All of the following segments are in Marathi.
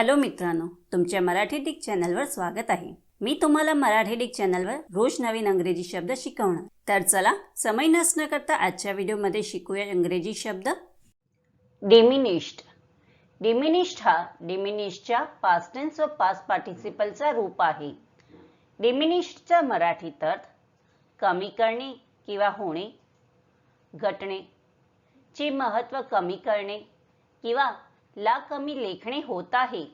हॅलो मित्रांनो तुमच्या मराठी डिक चॅनलवर स्वागत आहे. मी तुम्हाला मराठी डिक चॅनलवर रोज नवीन अंग्रेजी शब्द शिकवणार. तर चला समय नसणं करता आजच्या व्हिडिओमध्ये शिकूया इंग्रजी शब्द. डिमिनिश्ड डिमिनिश्ड हा डिमिनिस्टच्या पास्टेन्स व पास्ट पार्टिसिपलचा रूप आहे. डिमिनिश्डचा मराठीत अर्थ कमी करणे किंवा होणे घटणे. चे महत्त्व कमी करणे किंवा ला कमी लेखणे होत आहे.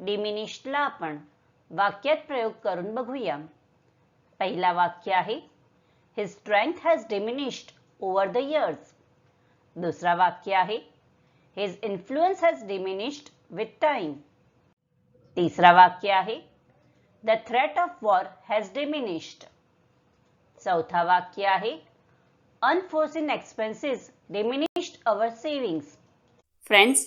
डिमिनिश्डला आपण वाक्यात प्रयोग करून बघूया. पहिला वाक्य आहे his strength has diminished over the years दुसरा वाक्य आहे his influence has diminished with time तिसरा वाक्य आहे the threat of war has diminished चौथा वाक्य आहे unforeseen expenses diminished our savings friends